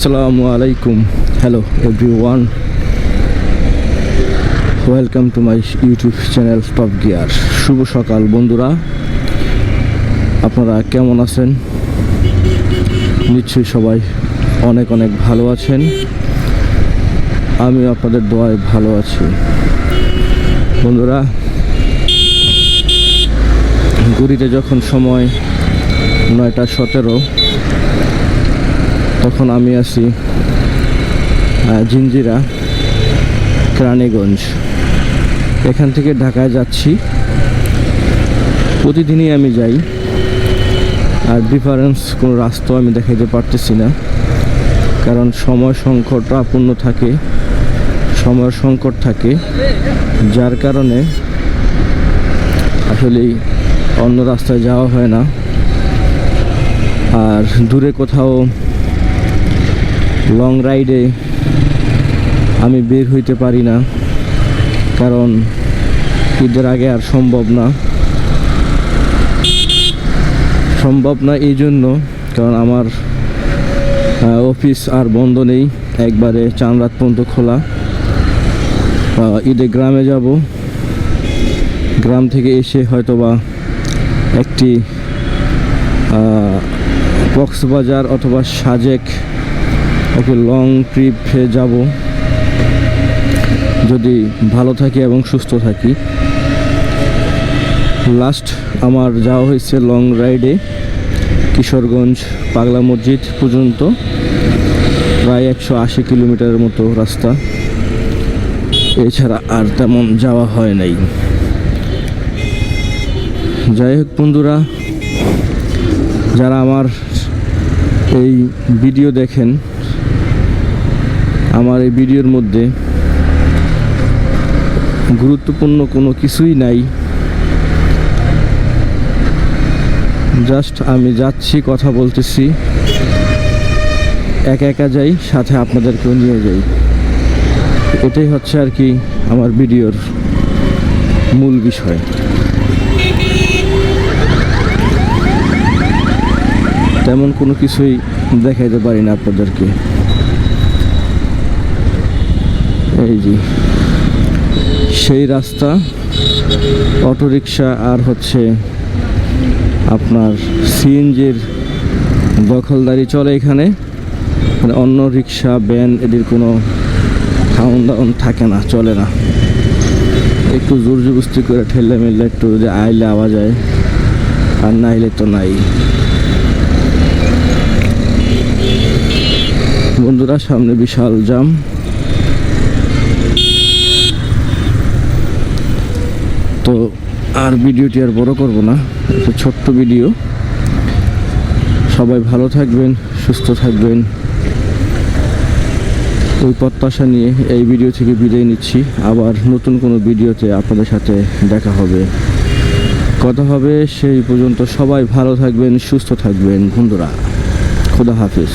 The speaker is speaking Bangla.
আসসালামু আলাইকুম hello everyone welcome to my YouTube channel top gear শুভ সকাল, বন্ধুরা। আপনারা কেমন আছেন? নিশ্চয়ই সবাই অনেক অনেক ভালো আছেন। আমি আপনাদের দোয়ায় ভালো আছি। বন্ধুরা ঘুরিতে যখন সময় নয়টা সতেরো তখন আমি আসি জিঞ্জিরা কেরানীগঞ্জ। এখান থেকে ঢাকায় যাচ্ছি। প্রতিদিনই আমি যাই, আর ডিফারেন্স কোনো রাস্তা আমি দেখাইতে পারতেছি না, কারণ সময় সংকটাপূর্ণ থাকে সময় সংকট থাকে, যার কারণে আসলে অন্য রাস্তায় যাওয়া হয় না। আর দূরে কোথাও লং রাইডে আমি বের হইতে পারি না, কারণ ঈদের আগে আর সম্ভব না। সম্ভব না এই জন্য, কারণ আমার অফিস আর বন্ধ নেই, একবারে চান রাত পর্যন্ত খোলা। ঈদে গ্রামে যাব। গ্রাম থেকে এসে হয়তোবা একটি কক্সবাজার অথবা সাজেক ওকে লং ট্রিপে যাব। যদি ভালো থাকি এবং সুস্থ থাকি। লাস্ট আমার যাওয়া হয়েছে লং রাইডে কিশোরগঞ্জ পাগলা মসজিদ পর্যন্ত। প্রায় একশো আশি কিলোমিটারের মতো রাস্তা। এছাড়া আর তেমন যাওয়া হয় নাই। যাই হোক বন্ধুরা, যারা আমার এই ভিডিও দেখেন আমার এই ভিডিওর মধ্যে গুরুত্বপূর্ণ কোনো কিছুই নাই। জাস্ট আমি যাচ্ছি, কথা বলতেছি। একা একা যাই, সাথে আপনাদেরকেও নিয়ে যাই। এটাই হচ্ছে আর কি আমার ভিডিওর মূল বিষয়। তেমন কোনো কিছুই দেখাইতে পারি না আপনাদেরকে। যে, সেই রাস্তা, অটোরিকশা আর হচ্ছে আপনার সিএনজির দখলদারি চলে এখানে। মানে অন্য রিক্সা ভ্যান এদের কোনো খাউন দাউন থাকে না, চলে না। একটু জোর জবস্তি করে ঠেললে মেললে একটু যদি আইলে আওয়া যায়, আর না আইলে তো নাই। বন্ধুরা, সামনে বিশাল জাম তো আর ভিডিওটি আর বড় করব না একটা ছোট্ট ভিডিও। সবাই ভালো থাকবেন, সুস্থ থাকবেন। ওই প্রত্যাশা নিয়ে এই ভিডিও থেকে বিদায় নিচ্ছি। আবার নতুন কোনো ভিডিওতে আপনাদের সাথে দেখা হবে। কথা হবে সেই পর্যন্ত সবাই ভালো থাকবেন, সুস্থ থাকবেন। বন্ধুরা, খোদা হাফিজ।